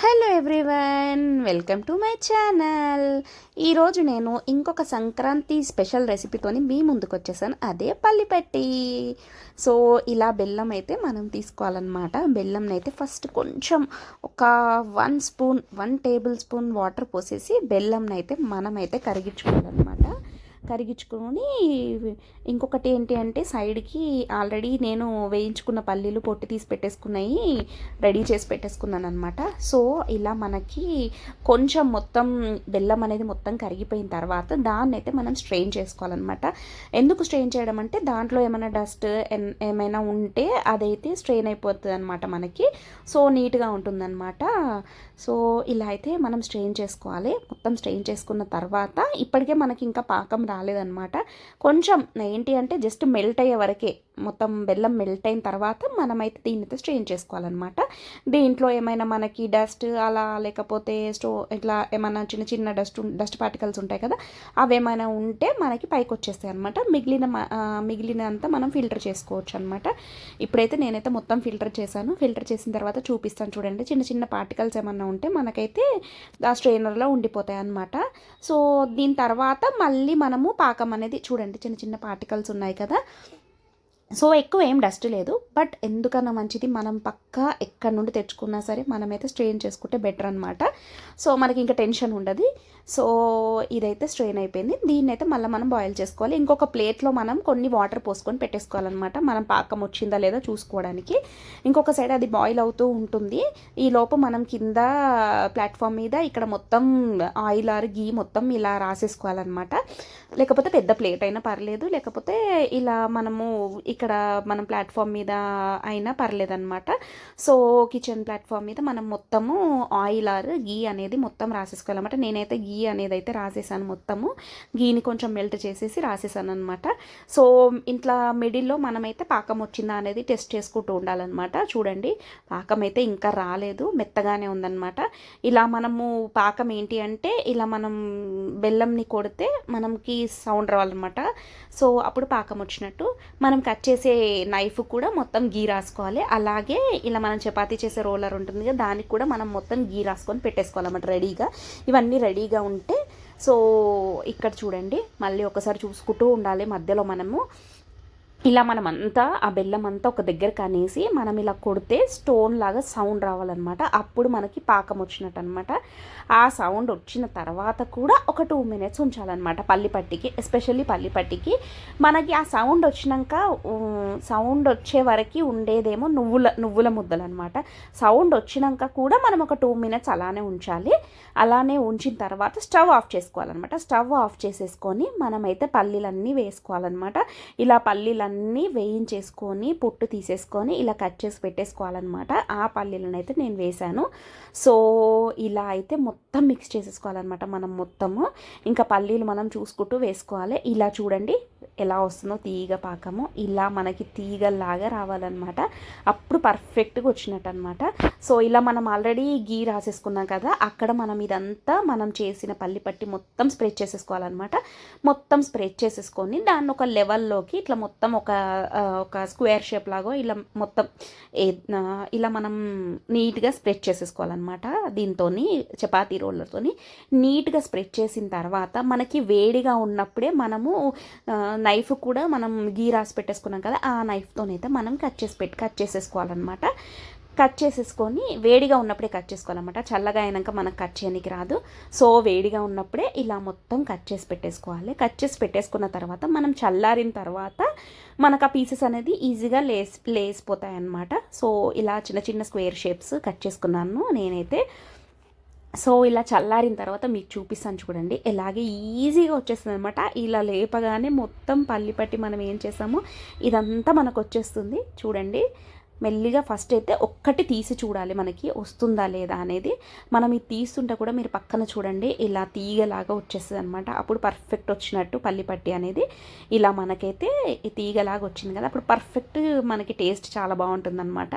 Hello everyone welcome to my channel ఈరోజు నేను ఇంకొక సంక్రాంతి స్పెషల్ రెసిపీతోని మీ ముందుకు వచ్చేసాను అదే పల్లిపెట్టి సో ఇలా బెల్లం అయితే మనం తీసుకోవాలన్నమాట. బెల్లంని అయితే ఫస్ట్ కొంచెం ఒక one spoon one tablespoon water పోసేసి బెల్లంని అయితే మనమైతే కరిగించుకోవాలన్నమాట. కరిగించుకొని ఇంకొకటి ఏంటి అంటే సైడ్కి ఆల్రెడీ నేను వేయించుకున్న పల్లీలు పొట్టి తీసి పెట్టేసుకున్నాయి రెడీ చేసి పెట్టేసుకున్నాను అనమాట సో ఇలా మనకి కొంచెం మొత్తం బెల్లం అనేది మొత్తం కరిగిపోయిన తర్వాత దాన్ని అయితే మనం స్ట్రెయిన్ చేసుకోవాలన్నమాట. ఎందుకు స్ట్రెయిన్ చేయడం అంటే దాంట్లో ఏమైనా డస్ట్ ఏమైనా ఉంటే అదైతే స్ట్రెయిన్ అయిపోతుంది అనమాట మనకి. సో నీట్గా ఉంటుందన్నమాట. సో ఇలా అయితే మనం స్ట్రెయిన్ చేసుకోవాలి. మొత్తం స్ట్రెయిన్ చేసుకున్న తర్వాత ఇప్పటికే మనకి ఇంకా పాకం రాలేదనమాట కొంచెం ఏంటి అంటే జస్ట్ మెల్ట్ అయ్యే వరకే మొత్తం బెల్లం మెల్ట్ అయిన తర్వాత మనమైతే దీనితో స్ట్రెయిన్ చేసుకోవాలన్నమాట. దీంట్లో ఏమైనా మనకి డస్ట్ అలా లేకపోతే స్టో ఇట్లా ఏమైనా చిన్న చిన్న డస్ట్ డస్ట్ పార్టికల్స్ ఉంటాయి కదా అవేమైనా ఉంటే మనకి పైకి వచ్చేస్తాయి అనమాట మిగిలిన మిగిలినంతా మనం ఫిల్టర్ చేసుకోవచ్చు అనమాట ఇప్పుడైతే నేనైతే మొత్తం ఫిల్టర్ చేశాను. ఫిల్టర్ చేసిన తర్వాత చూపిస్తాను చూడండి. చిన్న చిన్న పార్టికల్స్ ఏమన్నా ఉంటే మనకైతే ఆ స్ట్రెయినర్లో ఉండిపోతాయి అనమాట సో దీని తర్వాత మళ్ళీ మనము పాకం అనేది చూడండి చిన్న చిన్న పార్టికల్స్ ఉన్నాయి కదా సో ఎక్కువ ఏం డస్ట్ లేదు బట్ ఎందుకన్నా మంచిది మనం పక్క ఎక్కడి నుండి తెచ్చుకున్నా సరే మనమైతే స్ట్రెయిన్ చేసుకుంటే బెటర్ అనమాట సో మనకి ఇంకా టెన్షన్ ఉండదు. సో ఇదైతే స్ట్రెయిన్ అయిపోయింది. దీన్ని అయితే మళ్ళీ మనం బాయిల్ చేసుకోవాలి. ఇంకొక ప్లేట్లో మనం కొన్ని వాటర్ పోసుకొని పెట్టేసుకోవాలన్నమాట. మనం పాకం వచ్చిందా లేదా చూసుకోవడానికి. ఇంకొక సైడ్ అది బాయిల్ అవుతూ ఉంటుంది. ఈ లోపు మనం కింద ప్లాట్ఫామ్ మీద ఇక్కడ మొత్తం ఆయిల్ ఆర్ గీ మొత్తం ఇలా రాసేసుకోవాలన్నమాట. లేకపోతే పెద్ద ప్లేట్ అయినా పర్లేదు. లేకపోతే ఇలా మనము ఇక్కడ మనం ప్లాట్ఫామ్ మీద అయినా పర్లేదన్నమాట. సో కిచెన్ ప్లాట్ఫామ్ మీద మనం మొత్తము ఆయిల్ ఆర్ గీ అనేది మొత్తం రాసేసుకోవాలన్నమాట. నేనైతే గీ అనేది అయితే రాసేసాను మొత్తము. గీని కొంచెం మెల్ట్ చేసేసి రాసేసాను అనమాట సో ఇంట్లో మిడిల్లో మనమైతే పాకం వచ్చిందా అనేది టెస్ట్ చేసుకుంటూ ఉండాలన్నమాట. చూడండి పాకం అయితే ఇంకా రాలేదు మెత్తగానే ఉందన్నమాట. ఇలా మనము పాకం ఏంటి అంటే ఇలా మనం బెల్లంని కొడితే మనకి సౌండ్ రావాలన్నమాట. సో అప్పుడు పాకం వచ్చినట్టు మనం కట్ చేసే నైఫ్ కూడా మొత్తం గీ రాసుకోవాలి. అలాగే ఇలా మనం చపాతీ చేసే రోలర్ ఉంటుంది కదా దానికి కూడా మనం మొత్తం గీ రాసుకొని పెట్టేసుకోవాలన్నమాట రెడీగా ఇవన్నీ రెడీగా ఉంటే సో ఇక్కడ చూడండి మళ్ళీ ఒకసారి చూసుకుంటూ ఉండాలి మధ్యలో మనము. ఇలా మనమంతా ఆ బెల్లం అంతా ఒక దగ్గర కనేసి మనం ఇలా కొడితే స్టోన్ లాగా సౌండ్ రావాలన్నమాట. అప్పుడు మనకి పాకం వచ్చినట్టు అనమాట ఆ సౌండ్ వచ్చిన తర్వాత కూడా ఒక టూ మినిట్స్ ఉంచాలన్నమాట పల్లిపట్టికి ఎస్పెషల్లీ పల్లిపట్టికి మనకి ఆ సౌండ్ వచ్చినాక సౌండ్ వచ్చే వరకు ఉండేదేమో నువ్వుల నువ్వుల ముద్దలు అనమాట సౌండ్ వచ్చినాక కూడా మనం ఒక టూ మినిట్స్ అలానే ఉంచాలి. అలానే ఉంచిన తర్వాత స్టవ్ ఆఫ్ చేసుకోవాలన్నమాట. స్టవ్ ఆఫ్ చేసేసుకొని మనమైతే పల్లీలన్నీ వేసుకోవాలన్నమాట. ఇలా పల్లీలన్నీ అన్నీ వేయించేసుకొని పొట్టు తీసేసుకొని ఇలా కట్ చేసి పెట్టేసుకోవాలన్నమాట. ఆ పల్లీలను అయితే నేను వేశాను. సో ఇలా అయితే మొత్తం మిక్స్ చేసేసుకోవాలన్నమాట మనం మొత్తము. ఇంకా పల్లీలు మనం చూసుకుంటూ వేసుకోవాలి. ఇలా చూడండి ఎలా వస్తుందో తీగ పాకము. ఇలా మనకి తీగలాగా రావాలన్నమాట. అప్పుడు పర్ఫెక్ట్గా వచ్చినట్టు అనమాట సో ఇలా మనం ఆల్రెడీ గీ రాసేసుకున్నాం కదా అక్కడ మనం ఇదంతా మనం చేసిన పల్లి పట్టి మొత్తం స్ప్రెడ్ చేసేసుకోవాలన్నమాట. మొత్తం స్ప్రెడ్ చేసేసుకొని దాన్ని ఒక లెవెల్లోకి ఇట్లా మొత్తం ఒక ఒక ఒక స్క్వేర్ షేప్ లాగో ఇలా మొత్తం ఇలా మనం నీట్గా స్ప్రెడ్ చేసేసుకోవాలన్నమాట దీంతో చపాతీ రోలర్తో నీట్గా స్ప్రెడ్ చేసిన తర్వాత మనకి వేడిగా ఉన్నప్పుడే మనము నైఫ్ కూడా మనం గీ రాసి పెట్టేసుకున్నాం కదా ఆ నైఫ్తోనైతే మనం కట్ చేసి పెట్టి కట్ చేసేసుకోవాలన్నమాట. కట్ చేసేసుకొని వేడిగా ఉన్నప్పుడే కట్ చేసుకోవాలన్నమాట. చల్లగా అయినాక మనకు కట్ చేయడానికి రాదు. సో వేడిగా ఉన్నప్పుడే ఇలా మొత్తం కట్ చేసి పెట్టేసుకోవాలి. కట్ చేసి పెట్టేసుకున్న తర్వాత మనం చల్లారిన తర్వాత మనకు ఆ పీసెస్ అనేది ఈజీగా లేస్ లేసిపోతాయి అన్నమాట సో ఇలా చిన్న చిన్న స్క్వేర్ షేప్స్ కట్ చేసుకున్నాను నేనైతే. సో ఇలా చల్లారిన తర్వాత మీకు చూపిస్తాను చూడండి. ఎలాగే ఈజీగా వచ్చేస్తుంది అనమాట ఇలా లేపగానే మొత్తం పల్లి పట్టి మనం ఏం చేసామో ఇదంతా మనకు వచ్చేస్తుంది. చూడండి. మెల్లిగా ఫస్ట్ అయితే ఒక్కటి తీసి చూడాలి మనకి వస్తుందా లేదా అనేది. మనం ఇది తీస్తుంటే కూడా మీరు పక్కన చూడండి ఇలా తీగలాగా వచ్చేస్తుంది అనమాట అప్పుడు పర్ఫెక్ట్ వచ్చినట్టు పల్లిపట్టి అనేది ఇలా మనకైతే తీగలాగా వచ్చింది కదా. అప్పుడు పర్ఫెక్ట్ మనకి టేస్ట్ చాలా బాగుంటుందన్నమాట.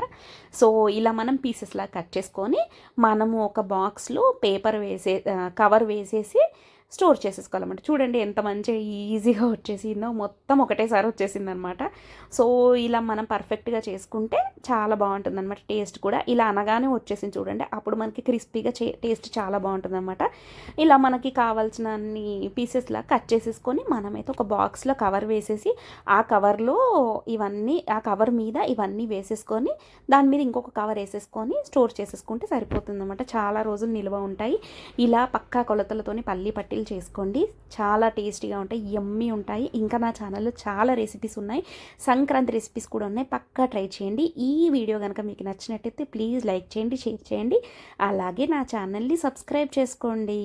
సో ఇలా మనం పీసెస్లా కట్ చేసుకొని మనము ఒక బాక్స్లో పేపర్ వేసే కవర్ వేసేసి స్టోర్ చేసేసుకోవాలన్నమాట. చూడండి ఎంత మంచిగా ఈజీగా వచ్చేసిందో మొత్తం ఒకటేసారి వచ్చేసింది అనమాట సో ఇలా మనం పర్ఫెక్ట్గా చేసుకుంటే చాలా బాగుంటుంది అనమాట టేస్ట్ కూడా. ఇలా అనగానే వచ్చేసింది చూడండి. అప్పుడు మనకి క్రిస్పీగా చే టేస్ట్ చాలా బాగుంటుంది అనమాట ఇలా మనకి కావాల్సిన అన్ని పీసెస్లా కట్ చేసేసుకొని మనమైతే ఒక బాక్స్లో కవర్ వేసేసి ఆ కవర్లో ఇవన్నీ ఆ కవర్ మీద ఇవన్నీ వేసేసుకొని దాని మీద ఇంకొక కవర్ వేసేసుకొని స్టోర్ చేసేసుకుంటే సరిపోతుంది అనమాట చాలా రోజులు నిల్వ ఉంటాయి. ఇలా పక్కా కొలతలతోని పల్లి పట్టీలు చేసుకోండి. చాలా టేస్టీగా ఉంటాయి ఎమ్మి ఉంటాయి. ఇంకా నా ఛానల్లో చాలా రెసిపీస్ ఉన్నాయి. సంక్రాంతి రెసిపీస్ కూడా ఉన్నాయి. పక్కా ట్రై చేయండి. ఈ వీడియో కనుక మీకు నచ్చినట్టయితే ప్లీజ్ లైక్ చేయండి షేర్ చేయండి. అలాగే నా ఛానల్ని సబ్స్క్రైబ్ చేసుకోండి.